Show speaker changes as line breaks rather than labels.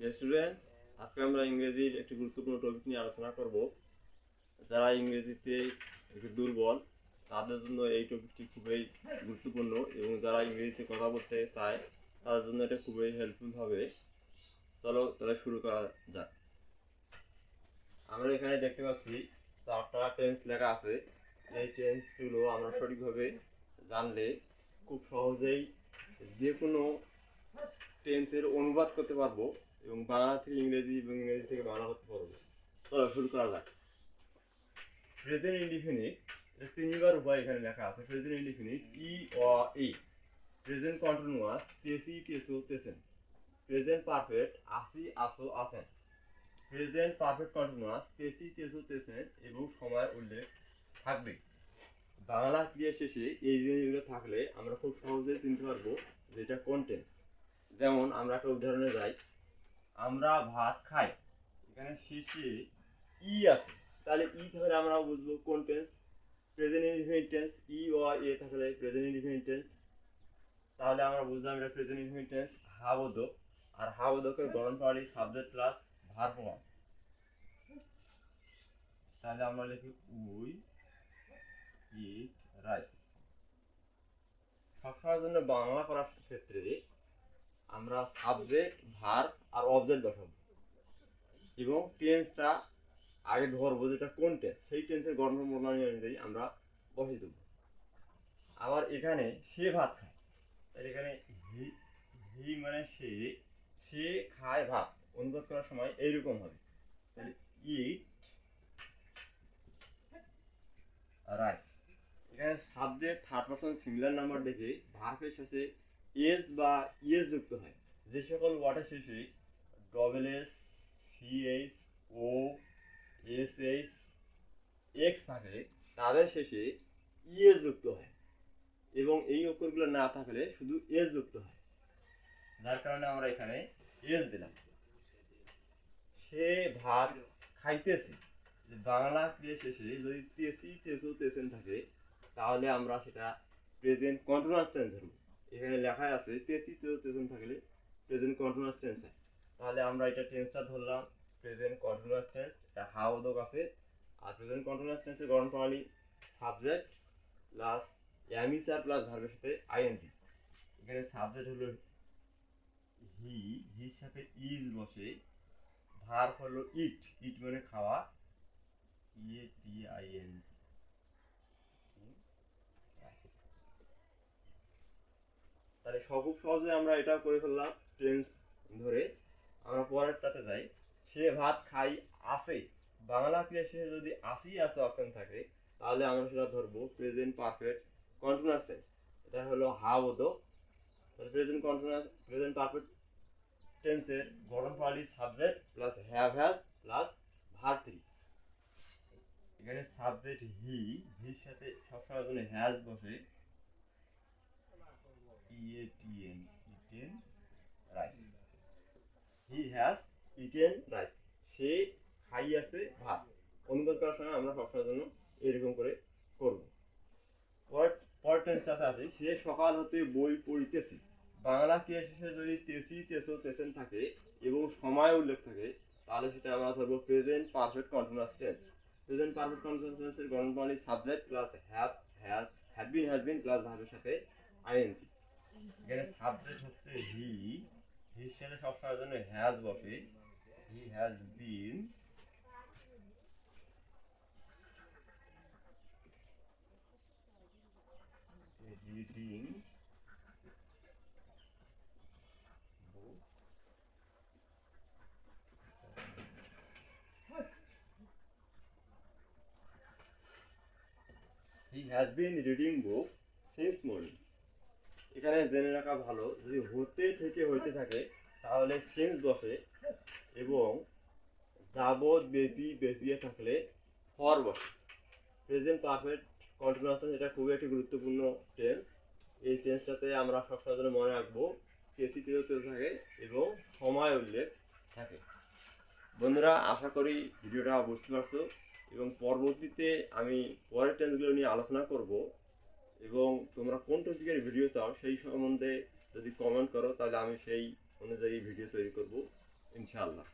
Student আজকে আমরা ইংরেজির একটি গুরুত্বপূর্ণ টপিক নিয়ে আলোচনা করব। যারা ইংরেজিতে একটু দুর্বল, তাদের জন্য এই টপিকটি খুবই গুরুত্বপূর্ণ এবং যারা ইংরেজিতে কথা বলতে চায়, তাদের জন্য এটা খুবই হেল্পফুল হবে। চলো তাহলে শুরু করা যাক। আমরা এখানে দেখতে পাচ্ছি, চারটা টেন্স লেখা আছে। এই টেন্সগুলো আমরা সঠিকভাবে জানলে খুব সহজেই যে কোনো টেন্সের অনুবাদ করতে পারব এবং বাংলা থেকে ইংরেজি এবং ইংরেজি থেকে বাংলা করতে পারব। চলো, শুরু করা যাক। প্রেজেন্ট ইনডিফিনিট এটা উপায় এখানে লেখা আছে। প্রেজেন্ট ইনডিফিনিট ই অ ই প্রেজেন্ট কন্টিনিউয়াস তেসি, তেসো, তেসেন। প্রেজেন্ট পারফেক্ট আসি, আসো, আসেন। প্রেজেন্ট পারফেক্ট কন্টিনিউয়াস তেসি, তেসো, তেসেন এবং সময় উল্লেখ থাকবে। বাংলা ক্রিয়া শেষে এই জিনিসগুলো থাকলে আমরা খুব সহজেই চিনতে পারব যে এটা কোন টেন্স যেমন আমরা একটা উদাহরণে যাই, আমরা ভাত খাই, এখানে শেষে ই আছে। তাহলে ই থাকলে আমরা বুঝব কোন টেন্স প্রেজেন্ট ইনডিফিনিট টেন্স ই, ও এ থাকলে প্রেজেন্ট ইনডিফিনিট টেন্স তাহলে আমরা বুঝলাম এটা প্রেজেন্ট ইনডিফিনিট টেন্স হাবোধক আর হাবোধকের গঠন প্রণালী সাবজেক্ট প্লাস ভার প্রমাণ তাহলে আমরা লিখি উই ইট রাইস সবসময়ের জন্য বাংলা করার ক্ষেত্রে আমরা সাবজেক্ট ভার আর অবজেক্ট বসাবো। এবং টেন্সটা আগে ধরবো যেটা কোন টেন্স সেই টেন্সের গঠন প্রণালী অনুযায়ী আমরা বসিয়ে দেবো। আবার এখানে সে ভাত খায়। তাহলে এখানে হি হি মানে সে সে খায় ভাত। অনুবাদ করার সময় এইরকম হবে। তাহলে ইট রাইস এখানে subject third person singular number দেখে ভার্বের শেষে এস বা ইএস যুক্ত হয়। যে সকল ওয়াটার শেষে double S C H O S H X থাকে, তাদের শেষে ইএস যুক্ত হয়। এবং এই অক্ষরগুলো না থাকলে শুধু এস যুক্ত হয়। যার কারণে আমরা এখানে এস দিলাম। সে ভাত খাইতেছে। বাংলা ক্রিয়া শেষে যদি তেসি, তেসো, তেসেন থাকে, তাহলে আমরা সেটা প্রেজেন্ট কন্টিনিউয়াস টেন্স ধরব। এখানে লেখা আছে তেসো তেসেন থাকলে প্রেজেন্ট কন্টিনিউয়াস টেন্স হয়। তাহলে আমরা এটা টেন্সটা ধরলাম প্রেজেন্ট কন্টিনিউয়াস টেন্স এটা হাওদক আছে। আর প্রেজেন্ট কন্টিনিউয়াস টেন্সের গঠন প্রণালী সাবজেক্ট প্লাস অ্যামিসার প্লাস ভার্বের সাথে আইএনজি এখানে সাবজেক্ট হলো হি হির সাথে ইজ বসে ভার হলো ইট ইট মানে খাওয়া ইএ টি আই এন জি তাহলে খুব সহজে আমরা এটা করে ফেললাম টেন্স ধরে। আমরা পরেরটাতে যাই। সে ভাত খাই আসে বাংলা ক্রিয়া শেষে যদি আসি আসো আসেন থাকে, তাহলে আমরা সেটা ধরবো প্রেজেন্ট পারফেক্ট কন্টিনিউয়াস টেন্স এটা হলো হাও বোধক তাহলে প্রেজেন্ট কন্টিনিউয়াস প্রেজেন্ট পারফেক্ট টেন্সের গঠন প্রণালী subject plus have has plus verb three এখানে সাবজেক্ট হি হির সাথে সবসময় জন্য হ্যাজ বসে। E A T E N eaten rice. He has eaten rice. সে খাইয়াছে ভাত। অনুবাদ করার সময় আমরা সবসময়ের জন্য এরকম করে করব। পর টেন্সটাতে আছে সে সকাল হতে বই পড়িতেছে। বাংলা ক্রিয়া শেষে যদি তেসি, তেসো, তেসেন থাকে এবং সময় উল্লেখ থাকে, তাহলে সেটা আমরা ধরবো present perfect continuous tense present perfect continuous টেন্সের গঠন প্রণালী subject plus have has had been has been plus ভার্বের সাথে আইএনজি এখানে সাবজেক্ট হচ্ছে হি হির সাথে সবসময়ের জন্য হ্যাজ বসে he has been reading book he has been reading book since morning এখানে জেনে রাখা ভালো, যদি হতে থেকে হইতে থাকে, তাহলে সেন্স বসে এবং যাবত বেপি বেপিয়ে থাকলে ফর বসে। প্রেজেন্ট পারফেক্ট কন্টিনিউশন এটা খুবই একটি গুরুত্বপূর্ণ টেন্স। এই টেন্সটাতে আমরা সবসময় জন্য মনে রাখব কেসি তেলতে থাকে এবং সময় উল্লেখ থাকে। বন্ধুরা, আশা করি ভিডিওটা বুঝতে পারছ এবং পরবর্তীতে আমি পরের টেন্সগুলো নিয়ে আলোচনা করব। তোমরা কোন টপিকের ভিডিও চাও, সেই সম্বন্ধে যদি কমেন্ট করো, তাহলে আমি সেই অনুযায়ী ভিডিও তৈরি করব, ইনশাআল্লাহ।